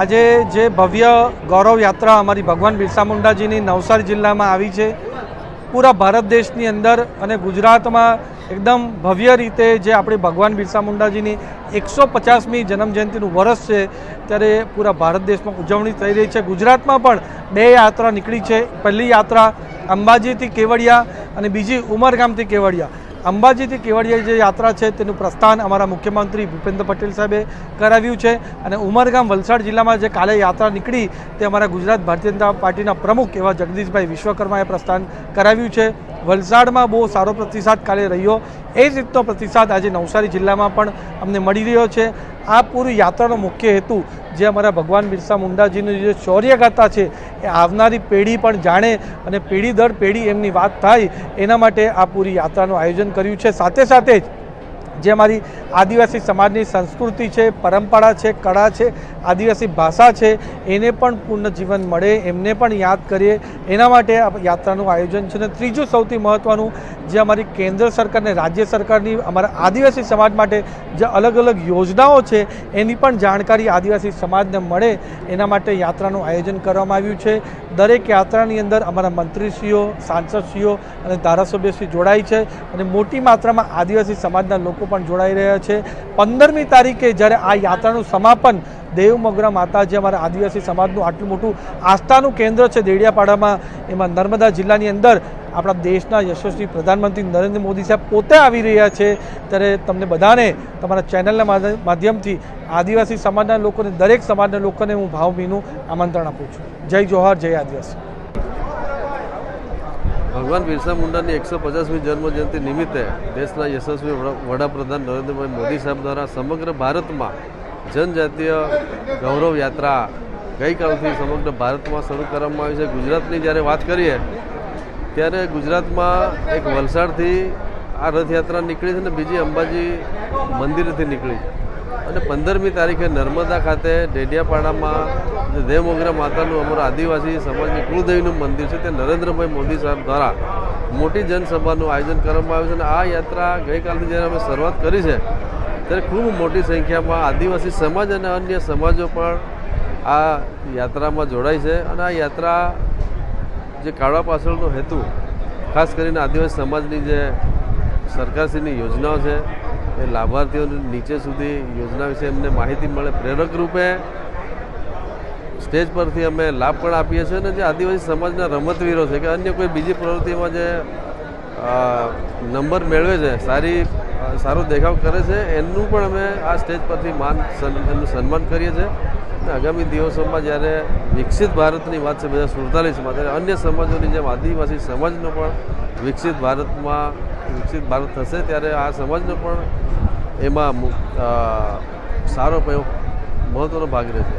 આજે જે ભવ્ય ગૌરવ યાત્રા અમારી ભગવાન બિરસા મુંડાજીની નવસારી જિલ્લામાં આવી છે, પૂરા ભારત દેશની અંદર અને ગુજરાતમાં એકદમ ભવ્ય રીતે જે આપણી ભગવાન બિરસા મુંડાજીની એકસો પચાસમી જન્મજયંતિનું વર્ષ છે, ત્યારે પૂરા ભારત દેશમાં ઉજવણી થઈ રહી છે. ગુજરાતમાં પણ બે યાત્રા નીકળી છે. પહેલી યાત્રા અંબાજીથી કેવડિયા અને બીજી ઉમરગામથી કેવડિયા. અંબાજીથી કેવડિયા જે યાત્રા છે તેનું પ્રસ્થાન અમારા મુખ્યમંત્રી ભૂપેન્દ્ર પટેલ સાહેબે કરાવ્યું છે અને ઉમરગામ વલસાડ જિલ્લામાં જે કાલે યાત્રા નીકળી તે અમારા ગુજરાત ભારતીય જનતા પાર્ટીના પ્રમુખ એવા જગદીશભાઈ વિશ્વકર્માએ પ્રસ્થાન કરાવ્યું છે. વલસાડમાં બહુ સારો પ્રતિસાદ કાલે રહ્યો. એ જ રીતનો પ્રતિસાદ આજે નવસારી જિલ્લામાં પણ અમને મળી રહ્યો છે. આ પૂરી યાત્રાનો મુખ્ય હેતુ જે અમારા ભગવાન બિરસા મુંડાજીની જે શૌર્યગાથા છે એ આવનારી પેઢી પણ જાણે અને પેઢી દર પેઢી એમની વાત થાય, એના માટે આ પૂરી યાત્રાનું આયોજન કર્યું છે. સાથે સાથે જ જે અમારી આદિવાસી સમાજની સંસ્કૃતિ છે, પરંપરા છે, કળા છે, આદિવાસી ભાષા છે, એને પણ પૂર્ણ જીવન મળે, એમને પણ યાદ કરીએ. એના માટે યાત્રાનું આયોજન છે. અને ત્રીજું સૌથી મહત્ત્વનું જે અમારી કેન્દ્ર સરકાર અને રાજ્ય સરકારની અમારા આદિવાસી સમાજ માટે જે અલગ અલગ યોજનાઓ છે, એની પણ જાણકારી આદિવાસી સમાજને મળે. એના માટે યાત્રાનું આયોજન કરવામાં આવ્યું છે. દરેક યાત્રાની અંદર અમારા મંત્રીશ્રીઓ, સાંસદશ્રીઓ અને ધારાસભ્યશ્રી જોડાય છે અને મોટી માત્રામાં આદિવાસી સમાજના લોકો પણ જોડાઈ રહ્યા છે. પંદરમી તારીખે જ્યારે આ યાત્રાનું સમાપન દેવમગરા માતા જે અમારા આદિવાસી સમાજનું આટલું મોટું આસ્થાનું કેન્દ્ર છે દેડિયાપાડામાં, એમાં નર્મદા જિલ્લાની અંદર આપણા દેશના યશસ્વી પ્રધાનમંત્રી નરેન્દ્ર મોદી સાહેબ પોતે આવી રહ્યા છે. ત્યારે તમને બધાને તમારા ચેનલના માધ્યમથી આદિવાસી સમાજના લોકોને, દરેક સમાજના લોકોને હું ભાવભીનું આમંત્રણ આપું છું. જય જોહાર, જય આદિવાસી. ભગવાન બિરસા મુંડાની એકસો પચાસમી જન્મજયંતિ નિમિત્તે દેશના યશસ્વી વડાપ્રધાન નરેન્દ્રભાઈ મોદી સાહેબ દ્વારા સમગ્ર ભારતમાં જનજાતીય ગૌરવ યાત્રા ગઈકાલથી સમગ્ર ભારતમાં શરૂ કરવામાં આવી છે. ગુજરાતની જ્યારે વાત કરીએ, ત્યારે ગુજરાતમાં એક વલસાડથી આ રથયાત્રા નીકળી છે અને બીજી અંબાજી મંદિરેથી નીકળી. અને પંદરમી તારીખે નર્મદા ખાતે ડેડિયાપાડામાં દેવમોગરા માતાનું અમારું આદિવાસી સમાજની કુળદેવીનું મંદિર છે તે નરેન્દ્રભાઈ મોદી સાહેબ દ્વારા મોટી જનસભાનું આયોજન કરવામાં આવ્યું છે અને આ યાત્રા ગઈકાલથી જ્યારે અમે શરૂઆત કરી છે, ત્યારે ખૂબ મોટી સંખ્યામાં આદિવાસી સમાજ અને અન્ય સમાજો પણ આ યાત્રામાં જોડાય છે અને આ યાત્રા જે કાળવા પાછળનો હેતુ, ખાસ કરીને આદિવાસી સમાજની જે સરકારશ્રીની યોજનાઓ છે એ લાભાર્થીઓને નીચે સુધી યોજના વિશે એમને માહિતી મળે. પ્રેરક રૂપે સ્ટેજ પરથી અમે લાભ પણ આપીએ છીએ અને જે આદિવાસી સમાજના રમતવીરો છે કે અન્ય કોઈ બીજી પ્રવૃત્તિમાં જે નંબર મેળવે છે, સારી સારો દેખાવ કરે છે, એનું પણ અમે આ સ્ટેજ પરથી માન એમનું સન્માન કરીએ છીએ. અને આગામી દિવસોમાં જ્યારે વિકસિત ભારતની વાત છે, બે સુડતાલીસમાં, ત્યારે અન્ય સમાજોની જેમ આદિવાસી સમાજનો પણ વિકસિત ભારતમાં વિકસિત ભારત થશે ત્યારે આ સમાજનો પણ એમાં સારો પ્રયોગ મહત્ત્વનો ભાગ રહેશે.